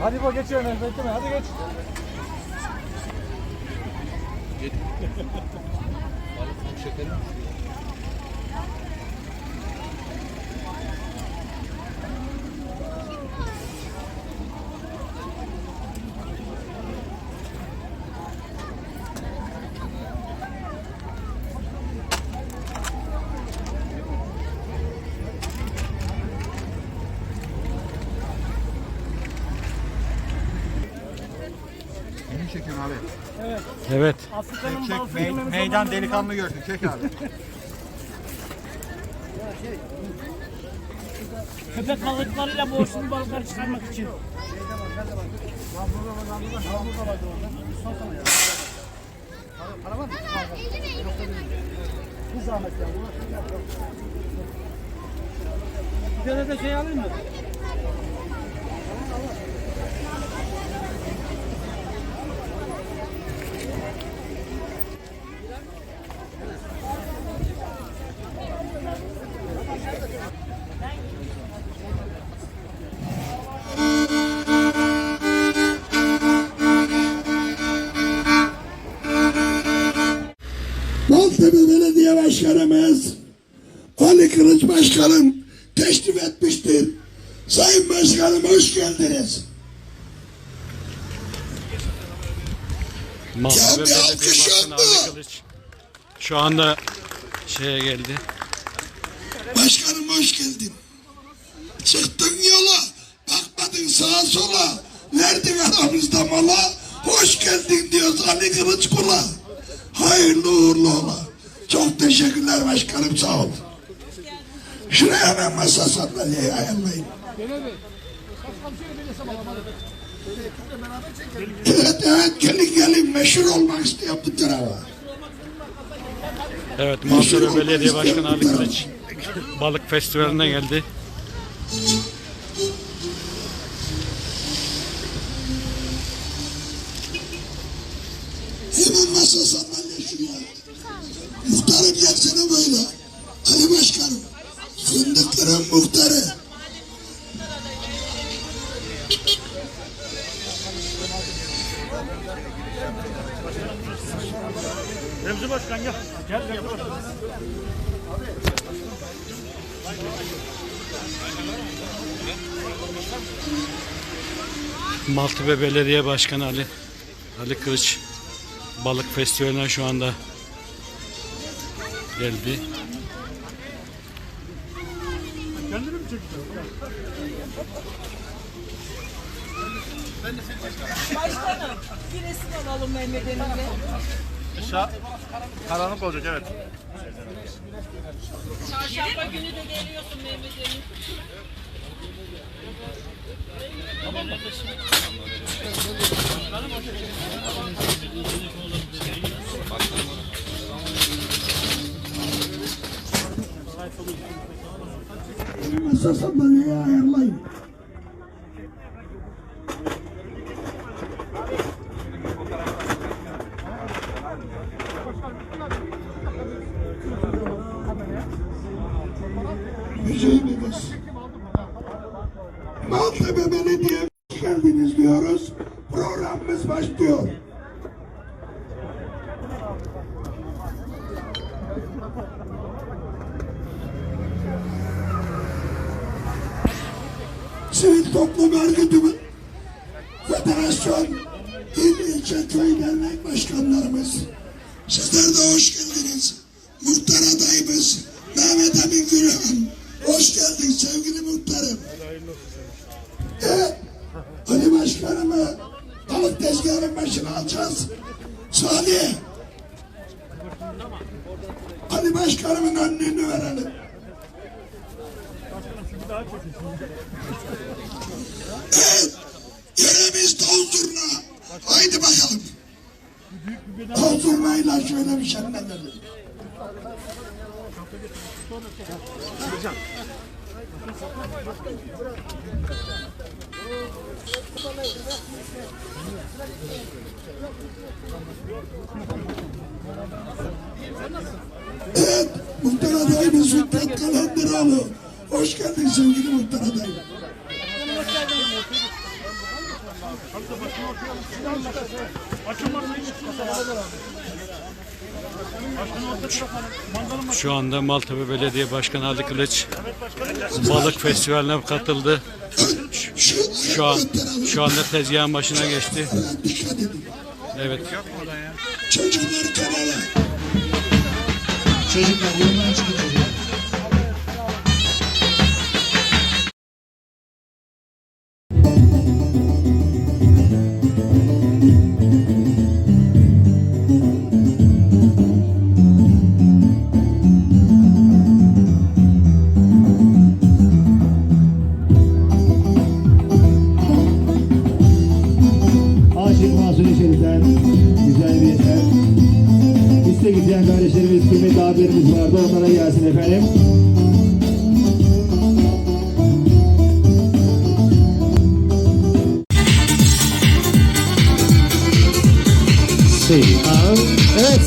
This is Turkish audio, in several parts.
Hadi bak geç yerine bekleme hadi geç. Second Evet. Afrika'nın Çek balısı me- yememiz meydan delikanlı görsün. Çek abi. Köpek balıklarıyla boğuşun balıkları çıkarmak için. Bir tane de şey alayım mı? Belediye Başkanımız Ali Kılıç Başkanım teşrif etmiştir. Sayın Başkanım hoş geldiniz. Bir Belediye Başkanı? Ali Kılıç. Şu anda şeye geldi. Başkanım hoş geldin. Çıktın yola, bakmadın sağa sola, verdin aramızda mola. Hoş geldin diyoruz Ali Kılıç kula. Hayırlı uğurlu ola. Çok teşekkürler başkanım sağ ol. Şuraya hemen masa sandalyeyi ayarlayın. Evet evet gelin gelin meşhur olmak istiyorum bu tarafa. Evet Maltepe Belediye Başkanı Ali Kılıç balık festivaline geldi. Remzi Başkan gel. Gel gel. Maltepe Belediye Başkanı Ali Ali Kılıç balık festivaline şu anda geldi. Kendini mi Başkanım, bir resim alalım Mehmet Emin'le. Karanlık olacak evet. Çarşamba günü de geliyorsun Mehmet Emin. Masa sandalyeyi ayarlayın. Müziğimiz. Maltepe Belediye Başkanımı balık tezgahının başına alacağız. Salih. Ali Başkanımın önlüğünü verelim. Evet, yerimiz Tozurna. Haydi bakalım. Tozurnayla şöyle bir şenlenelim. Evet, muhtar adayımız Fikret Kalenderoğlu. Hoş geldin sevgili muhtar adayım. Şu anda Maltepe Belediye Başkanı Ali Kılıç balık festivaline katıldı. Şu, an şu anda tezgahın başına geçti. Evet. Çocuklar kanala. Çocuklar yoldan çıkın Şey, aa, evet.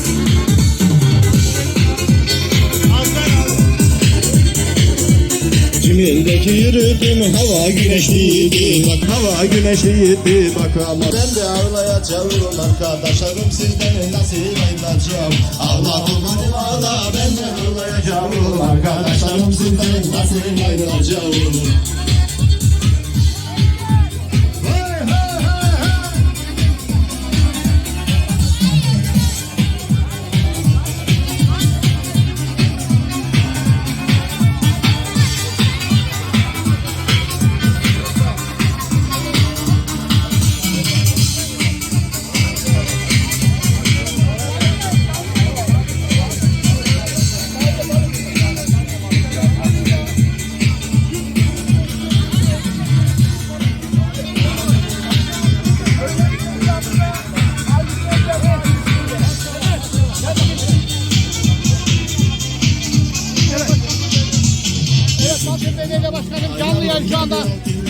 Cimildeki yürüdüm hava güneşliydi. Bak hava güneşliydi bak ama ben de ağlayacağım arkadaşlarım. Sizden nasıl ayrılacağım Allah kurbanım ağla ben de ağlayacağım. Arkadaşlarım sizden nasıl ayrılacağım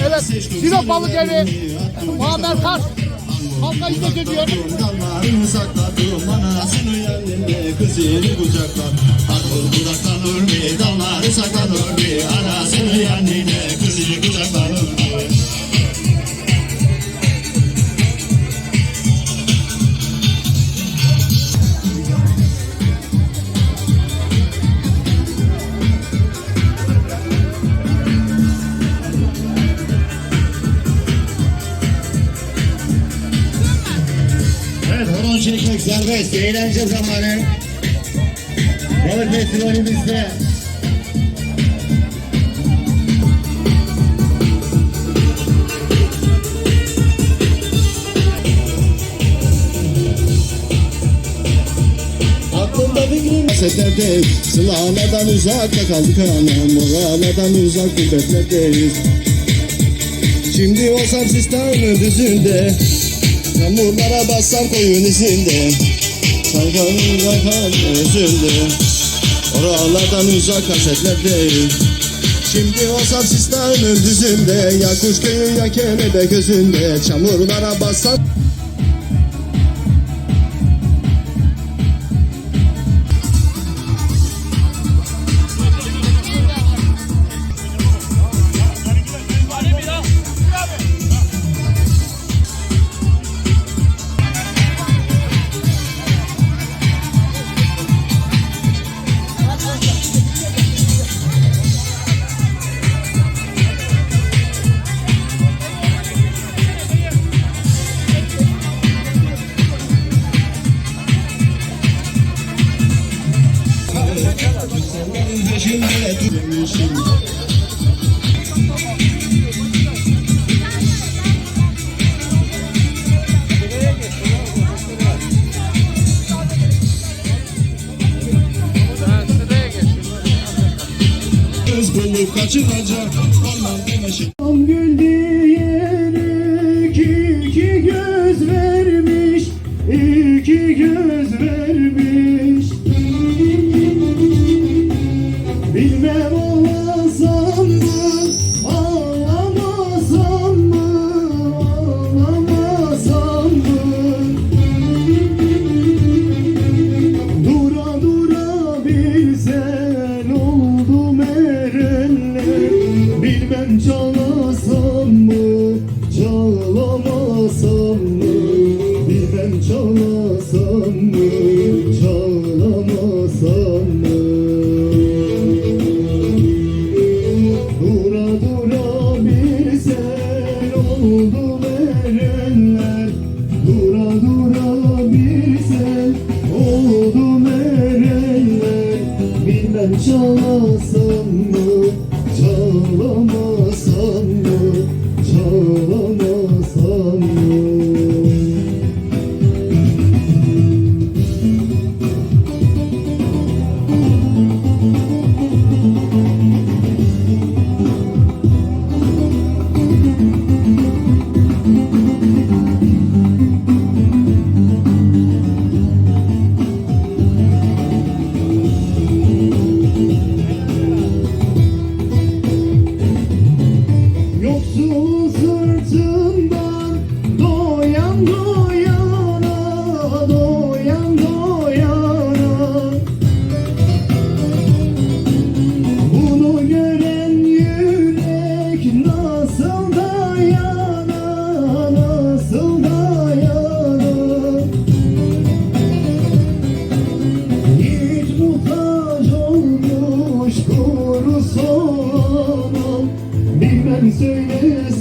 Evet, Sinop Balık Evi, Muammer Kars. Halka hizmet ediyor. Dallarını sakladım anasını yerinde kızını kucaklar Akıl kulaklanır mı dalları saklanır mı Anasını yerinde kızını kucaklanır mı Evet horon çekmek serbest eğlence zamanı. Balık festivalimizde. Setlerde Sılaladan uzakta kaldık anam Oralardan uzak gurbetlerdeyiz Şimdi olsam sistemin düzünde Yağmurlara bassam koyun izinde. Sayfanın yakan özünde. Oralardan uzak kasetlerdeyim Şimdi olsam sistemin düzünde Ya kuş köyü ya kelebek gözünde. Çamurlara bassam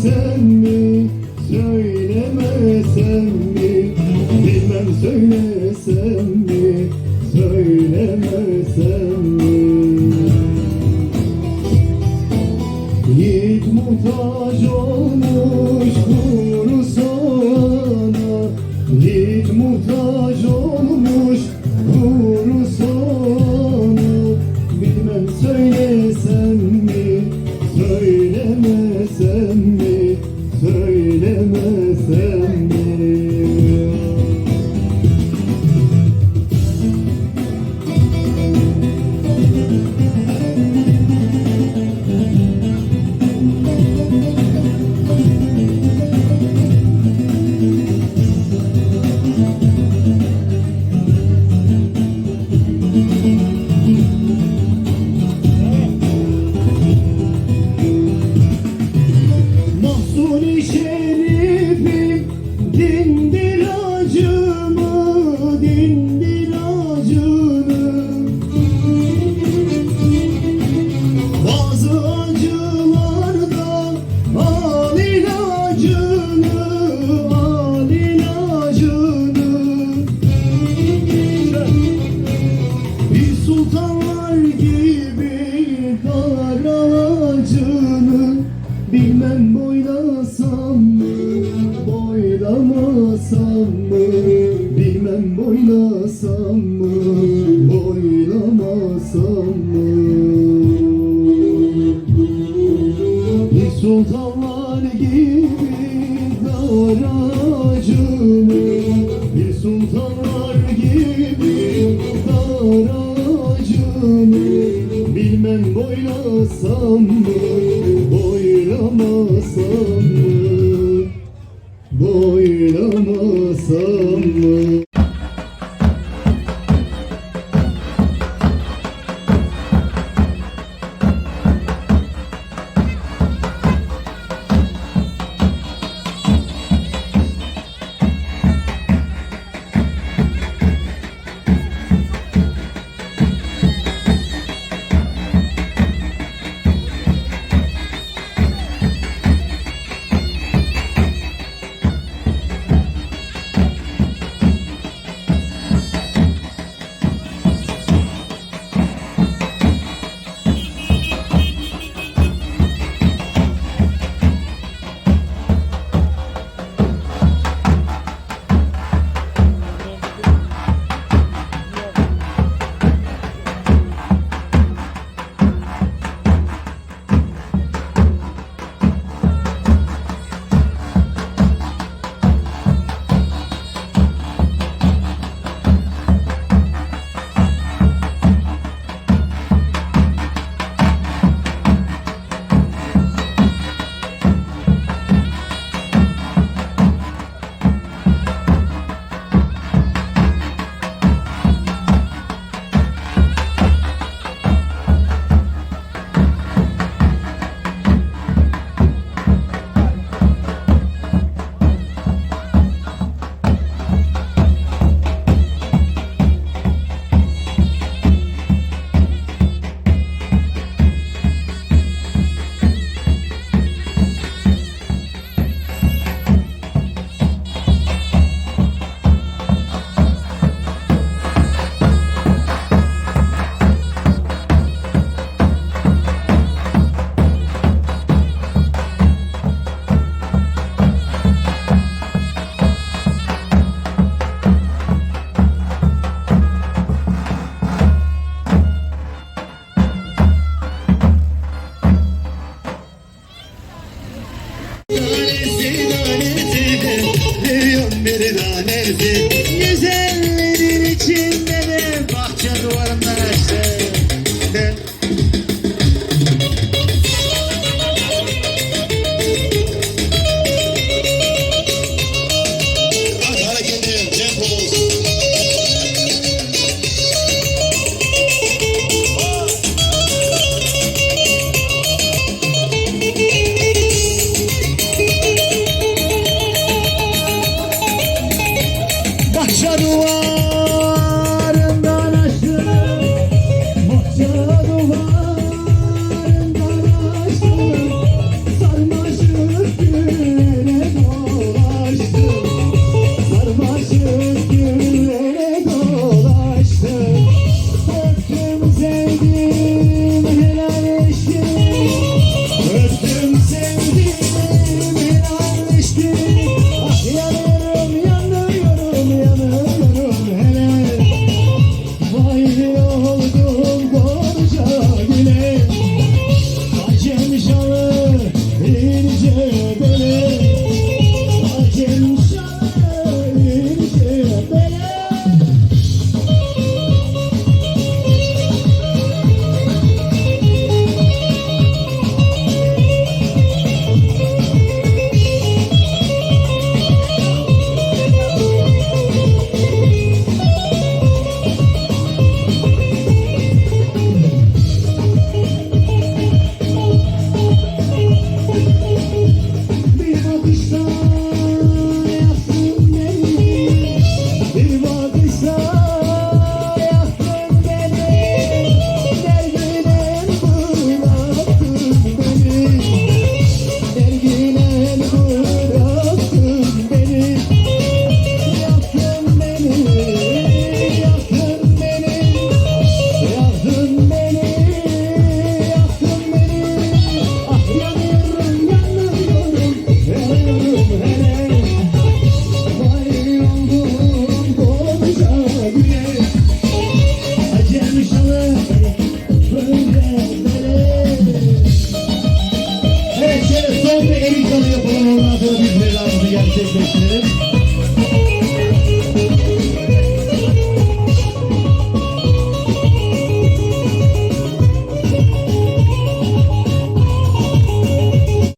Söylemesem mi, söylemesem mi? Yeah. Bir sultanlar gibi dar Bir sultanlar gibi dar Bilmem boylasam mı?